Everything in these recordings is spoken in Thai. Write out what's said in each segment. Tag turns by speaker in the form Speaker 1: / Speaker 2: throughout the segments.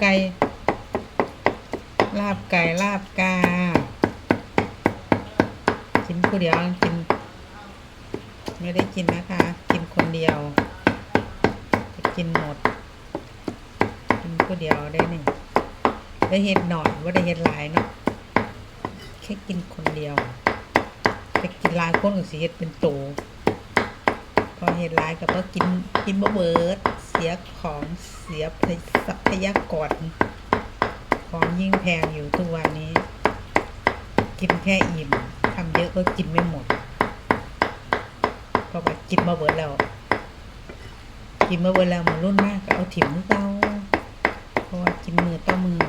Speaker 1: ไก่ ลาบไก่ ลาบกา กินผู้เดียวกิน ไม่ได้กินนะคะ กินคนเดียวจะกินหมด กินผู้เดียวได้นี่ได้เห็ดหน่อยว่าได้เห็ดหลายเนาะแค่กินคนเดียวแต่กินหลายคนก็สิเฮ็ดเป็นโตพอเห็ดหลายก็บ่กินกินบ่เบิด สียของเสียทรัพยากรของยิ่งแพงอยู่ทุกวันนี้ กินแค่อิ่มทำเยอะก็กินไม่หมดเพราะว่ากินมาเบิดแล้วกินมาเบิดแล้วมันรุ่นมากก็เอาถิ่มเต้าเพราะว่ากินมือต่อมือ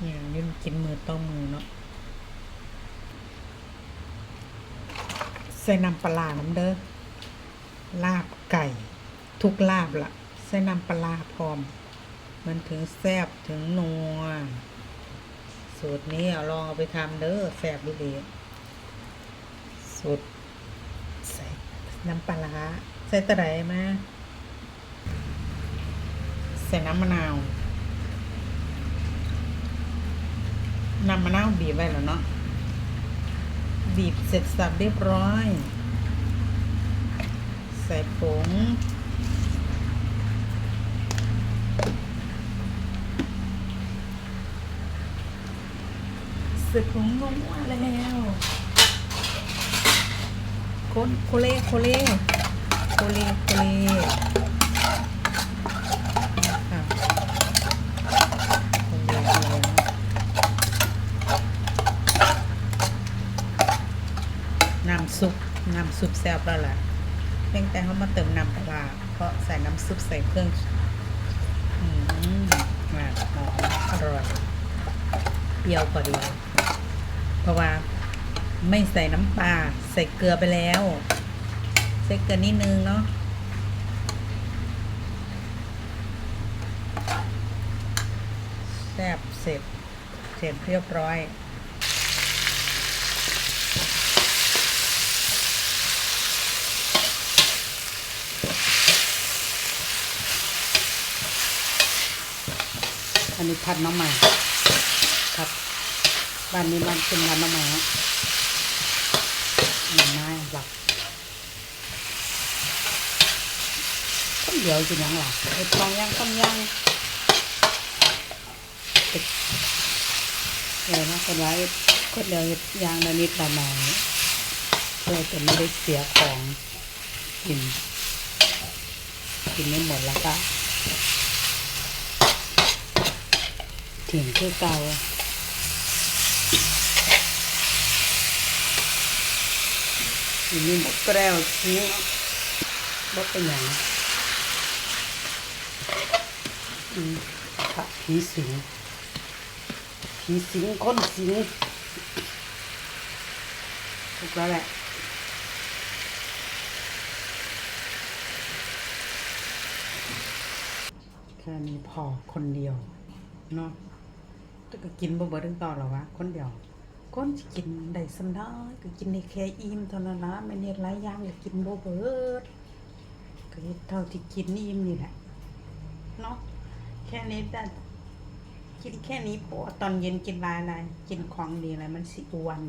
Speaker 1: เนี่ยยุ่นกินมือต่อมือเนาะใส่น้ำปลาร้าน้ำเด้อ ลาบไก่ ทุกลาบละใส่น้ำปลาพร้อม มันถึงแซบถึงนัวสูตรนี้เอาลองเอาไปทำเด้อแซบดีๆสูตรใส่น้ำปลาใส่ตะไดมาใส่น้ำมะนาวน้ำมะนาวบีบไว้แล้วเนาะบีบเสร็จสับเรียบร้อย ส่ผง ใส่ผงลงมาแล้วโคนโคเล่โคเล่โคเล่โคเล่อะเล่โคเล่น้ำซุปน้ำซุปแซ่บแล้วล่ะ เพียงแต่เขามาเติมน้ำปลาเพราะใส่น้ำซุปใส่เครื่องอืมมาหอมอร่อยเปรี้ยวพอดีเพราะว่าไม่ใส่น้ำปลาใส่เกลือไปแล้ว ใส่เกลือนิดนึงเนาะแซ่บเสร็จเสร็จเรียบร้อย อันนี้ผัดน้ำใหม่ครับบ้านนี้มันเป็นร้านน้ำใหม่ฮะหน่อไม้หลักต้มเดียวจริงยังหล่ะเห็ดทองย่างต้มย่างเห็ดอะไรนะคนร้ายคนเดียวยางละนิดละหน่อยเพื่อจะไม่ได้เสียของกินกินไม่หมดแล้วก็ ถิ่งคือเก่าทีนี้หมดแก้วทิ้งบ่เป็นอย่างอืมพระผีสิงผีสิงคนสิงถูกแล้วแหละแค่นี้พอคนเดียวเนาะ แต่ก็กินบ่เบิดถึงต่อหรอวะคนเดียวคนกินได้สำน้อยก็กินในแค่อิ่มเท่านั้นนะไม่เน้นหลายอย่างก็กินบ่เบิดก็เท่าที่กินอิ่มนี่แหละเนาะแค่นี้แต่กินแค่นี้พอตอนเย็นกินหลายๆกินของดีอะไรมันสิอ้วน